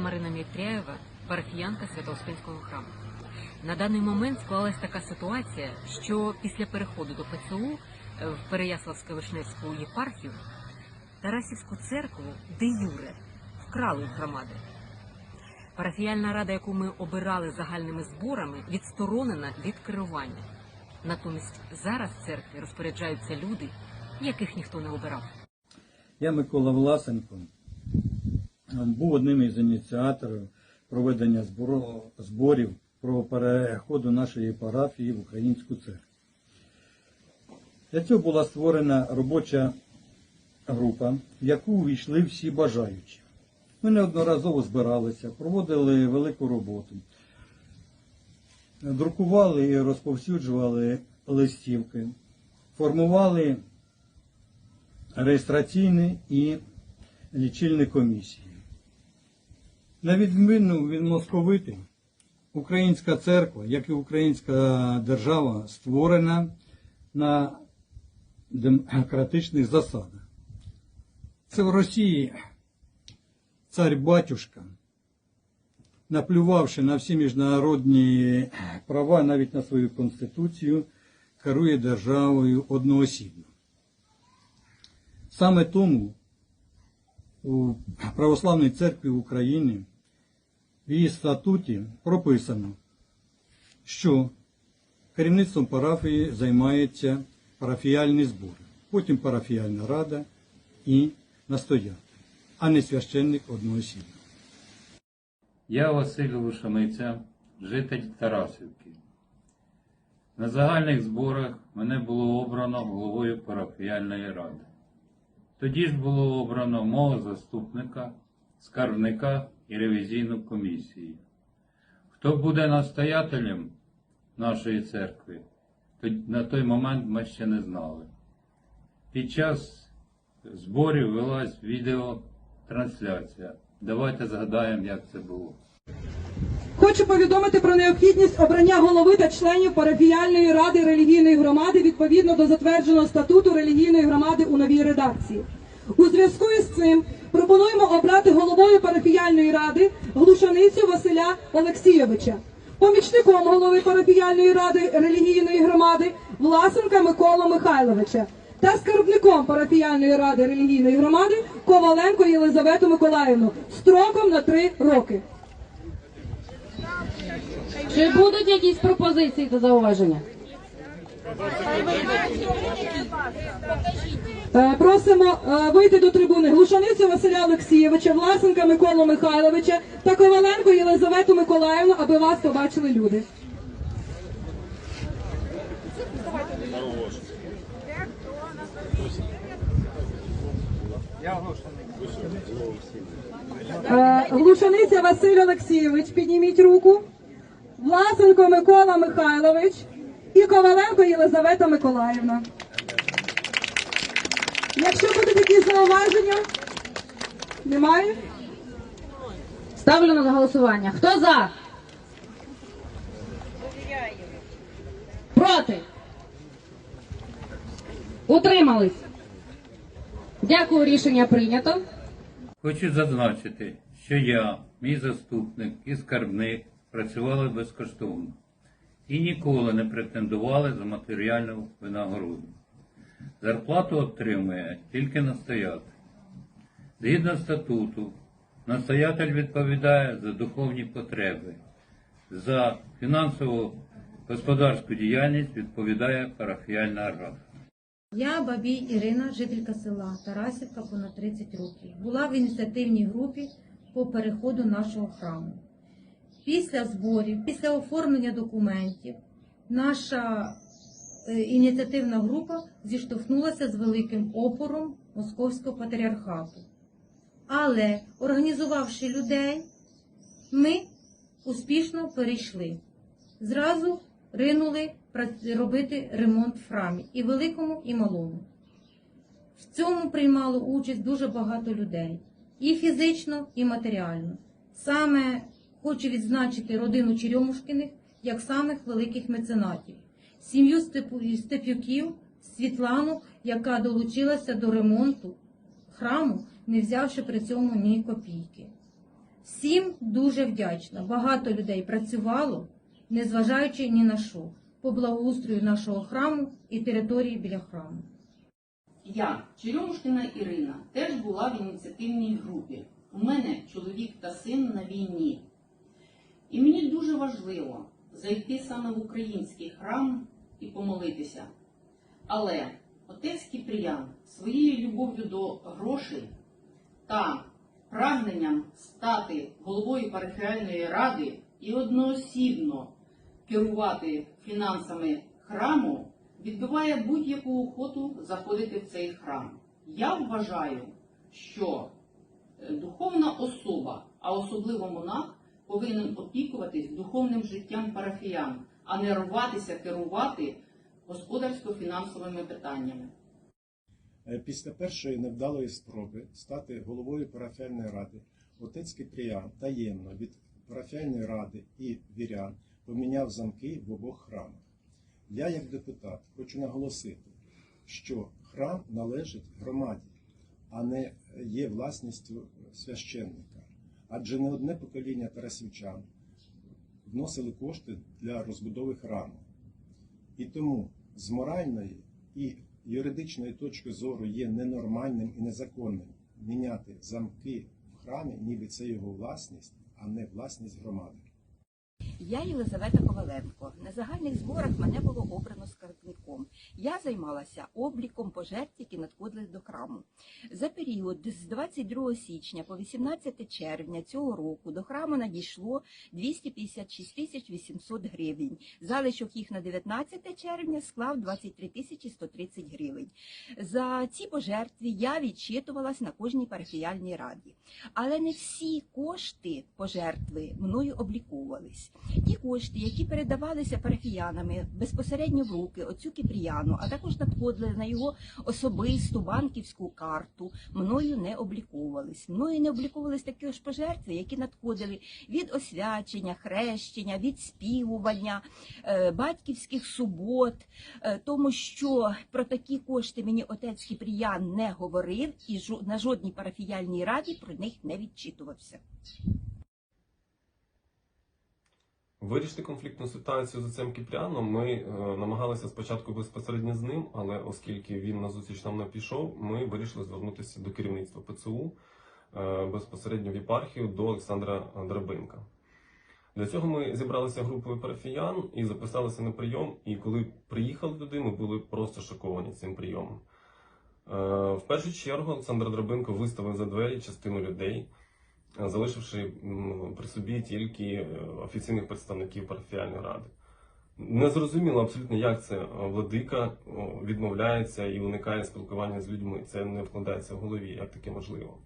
Марина Мітряєва, парафіянка Свято-Успенського храму. На даний момент склалась така ситуація, що після переходу до ПЦУ е, в Переяславсько-Вишневську єпархію Тарасівську церкву де юре вкрали громади. Парафіяльна рада, яку ми обирали загальними зборами, відсторонена від керування. Натомість зараз в церкві розпоряджаються люди, яких ніхто не обирав. Я Микола Власенко був одним із ініціаторів проведення зборів про переходу нашої парафії в українську церкву. Для цього була створена робоча група, в яку увійшли всі бажаючі. Ми неодноразово збиралися, проводили велику роботу, друкували і розповсюджували листівки, формували реєстраційні і лічильні комісії. На відміну від московити, українська церква, як і українська держава, створена на демократичних засадах. Це в Росії цар-батюшка, наплювавши на всі міжнародні права, навіть на свою конституцію, керує державою одноосібно. Саме тому у Православній церкві України в її статуті прописано, що керівництвом парафії займається парафіяльний збор, потім парафіяльна рада і настоятель, а не священник одноосібно. Я Василь Лушаниця, житель Тарасівки. На загальних зборах мене було обрано головою парафіяльної ради. Тоді ж було обрано мого заступника, скарбника і ревізійну комісію. Хто буде настоятелем нашої церкви, на той момент ми ще не знали. Під час зборів велась відеотрансляція. Давайте згадаємо, як це було. Хочу повідомити про необхідність обрання голови та членів парафіяльної ради релігійної громади відповідно до затвердженого статуту релігійної громади у новій редакції. У зв'язку із цим пропонуємо обрати головою парафіяльної ради глушаницю Василя Олексійовича, помічником голови парафіяльної ради релігійної громади Власенка Миколу Михайловича та скарбником парафіяльної ради релігійної громади Коваленко Єлизавету Миколаївну строком на три роки. Чи будуть якісь пропозиції та зауваження? Е, Просимо е, вийти до трибуни Глушаницю Василя Олексійовича, Власенка Миколу Михайловича та Коваленко Єлизавету Миколаївну, аби вас побачили люди. Е, Глушаниця Василь Олексійович, підніміть руку. Власенко Микола Михайлович і Коваленко Єлизавета Миколаївна. Якщо будуть якісь зауваження, немає? Ставлю на голосування. Хто за? Проти? Утримались? Дякую, рішення прийнято. Хочу зазначити, що я, мій заступник і скарбник працювали безкоштовно і ніколи не претендували за матеріальну винагороду. Зарплату отримує тільки настоятель. Згідно статуту, настоятель відповідає за духовні потреби, за фінансово господарську діяльність відповідає парафіяльна рада. Я Бабій Ірина, жителька села Тарасівка, понад 30 років. Була в ініціативній групі по переходу нашого храму. Після зборів, після оформлення документів, наша е, ініціативна група зіштовхнулася з великим опором Московського патріархату. Але, організувавши людей, ми успішно перейшли. Зразу ринули робити ремонт в храмі і великому, і малому. В цьому приймало участь дуже багато людей, і фізично, і матеріально. Саме хочу відзначити родину Черемушкиних як самих великих меценатів, сім'ю Степ'юків, Світлану, яка долучилася до ремонту храму, не взявши при цьому ні копійки. Всім дуже вдячна. Багато людей працювало, незважаючи ні на що, по благоустрою нашого храму і території біля храму. Я, Черемушкина Ірина, теж була в ініціативній групі. У мене чоловік та син на війні. І мені дуже важливо зайти саме в український храм і помолитися. Але отець Кіпріян своєю любов'ю до грошей та прагненням стати головою парафіальної ради і одноосібно керувати фінансами храму відбиває будь-яку охоту заходити в цей храм. Я вважаю, що е, духовна особа, а особливо монах, повинен опікуватись духовним життям парафіян, а не рватися керувати господарсько-фінансовими питаннями. Е, Після першої невдалої спроби стати головою парафіальної ради, отець Кипріян таємно від парафіальної ради і вірян поміняв замки в обох храмах. Я, як депутат, хочу наголосити, що храм належить громаді, а не є власністю священника. Адже не одне покоління тарасівчан вносили кошти для розбудови храму. І тому з моральної і юридичної точки зору є ненормальним і незаконним міняти замки в храмі, ніби це його власність, а не власність громади. Я Єлизавета Коваленко. На загальних зборах мене було обрано скарбником. Я займалася обліком пожертв, які надходили до храму. За період з 22 січня по 18 червня цього року до храму надійшло 256 тисяч 800 гривень. Залишок їх на 19 червня склав 23 тисячі 130 гривень. За ці пожертви я відчитувалась на кожній парафіяльній раді. Але не всі кошти пожертви мною обліковувались. Ті кошти, які передавалися парафіянами безпосередньо в руки отцю Кіпріяну, а також надходили на його особисту банківську карту, мною не обліковувались. Мною не обліковувались такі ж пожертви, які надходили від освячення, хрещення, від співування, е, батьківських субот, е, тому що про такі кошти мені отець Кіпріян не говорив і на жодній парафіяльній раді про них не відчитувався. Вирішити конфліктну ситуацію з отцем Кіпріаном ми е, намагалися спочатку безпосередньо з ним, але оскільки він на зустріч нам не пішов, ми вирішили звернутися до керівництва ПЦУ е, безпосередньо в єпархію до Олександра Драбинка. Для цього ми зібралися групою парафіян і записалися на прийом. І коли приїхали туди, ми були просто шоковані цим прийомом. Е, В першу чергу Олександр Драбинко виставив за двері частину людей залишивши при собі тільки е, офіційних представників парафіальної ради. Незрозуміло абсолютно, як це е, владика відмовляється і уникає спілкування з людьми. Це не вкладається в голові, як таке можливо.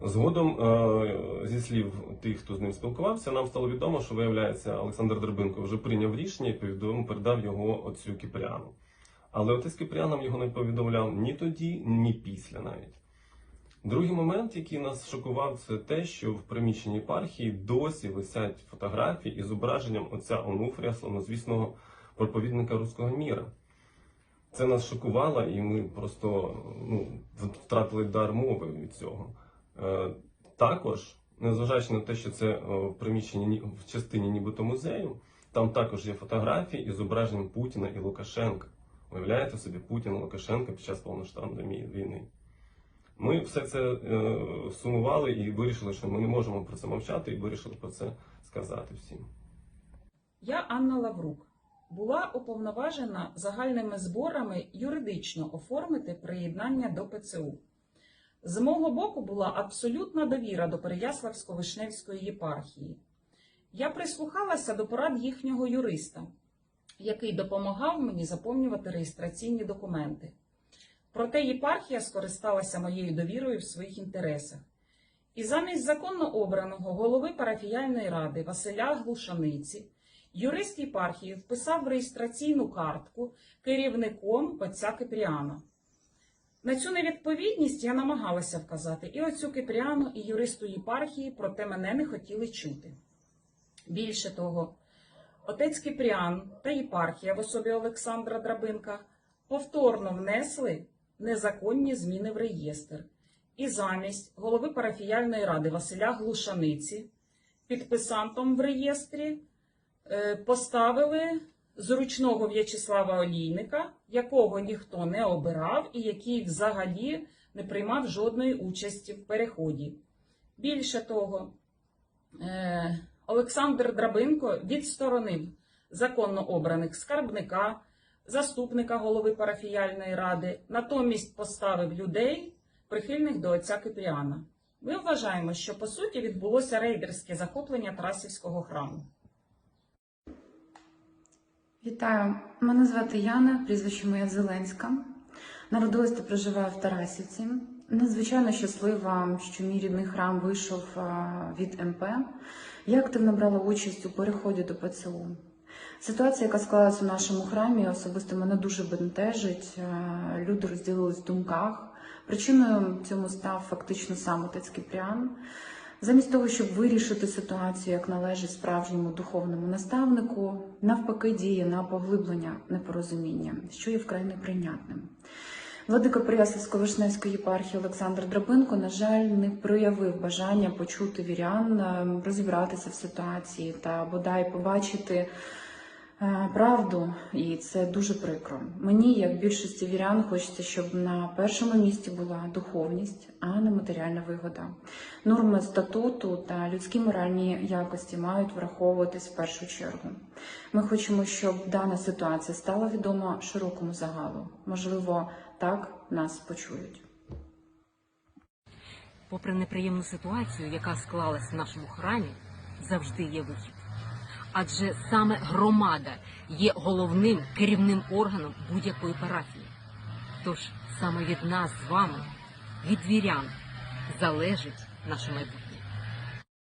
Згодом, е, зі слів тих, хто з ним спілкувався, нам стало відомо, що виявляється, Олександр Дербинко вже прийняв рішення і передав його отцю Кіпріану. Але отець Кіпріан нам його не повідомляв ні тоді, ні після навіть. Другий момент, який нас шокував, це те, що в приміщенні єпархії досі висять фотографії із зображенням отця Онуфрія, славнозвісного проповідника руського міра. Це нас шокувало, і ми просто ну, втратили дар мови від цього. Е, також, незважаючи на те, що це е, в приміщенні в частині нібито музею, там також є фотографії із зображенням Путіна і Лукашенка. Уявляєте собі Путіна Лукашенка під час повноштабної війни. Ми все це е, сумували і вирішили, що ми не можемо про це мовчати, і вирішили про це сказати всім. Я Анна Лаврук. Була уповноважена загальними зборами юридично оформити приєднання до ПЦУ. З мого боку була абсолютна довіра до Переяславсько-Вишневської єпархії. Я прислухалася до порад їхнього юриста, який допомагав мені заповнювати реєстраційні документи. Проте єпархія скористалася моєю довірою в своїх інтересах. І замість законно обраного голови парафіяльної ради Василя Глушаниці юрист єпархії вписав в реєстраційну картку керівником отця Кипріана. На цю невідповідність я намагалася вказати і отцю Кипріану, і юристу єпархії, проте мене не хотіли чути. Більше того, отець Кипріан та єпархія в особі Олександра Драбинка повторно внесли незаконні зміни в реєстр і замість голови парафіяльної ради Василя Глушаниці підписантом в реєстрі е, поставили зручного В'ячеслава Олійника, якого ніхто не обирав і який взагалі не приймав жодної участі в переході. Більше того, е, Олександр Драбинко відсторонив законно обраних скарбника, заступника голови парафіяльної ради, натомість поставив людей, прихильних до отця Кипріана. Ми вважаємо, що по суті відбулося рейдерське захоплення Тарасівського храму. Вітаю, мене звати Яна, прізвище моє Зеленська. Народилась та проживаю в Тарасівці. Надзвичайно щаслива, що мій рідний храм вийшов від МП. Я активно брала участь у переході до ПЦУ. Ситуація, яка склалась у нашому храмі, особисто мене дуже бентежить. Люди розділились в думках. Причиною цьому став фактично сам отець Кіпріан. Замість того, щоб вирішити ситуацію, як належить справжньому духовному наставнику, навпаки діє на поглиблення непорозуміння, що є вкрай неприйнятним. Владика Прияславсько-Вишневської єпархії Олександр Драбинко, на жаль, не проявив бажання почути вірян, е, розібратися в ситуації та бодай побачити е, правду, і це дуже прикро. Мені, як більшості вірян, хочеться, щоб на першому місці була духовність, а не матеріальна вигода. Норми статуту та людські моральні якості мають враховуватись в першу чергу. Ми хочемо, щоб дана ситуація стала відома широкому загалу. Можливо, так нас почують. Попри неприємну ситуацію, яка склалась в нашому храмі, завжди є вихід. Адже саме громада є головним керівним органом будь-якої парафії. Тож саме від нас з вами, від вірян, залежить наше майбутнє.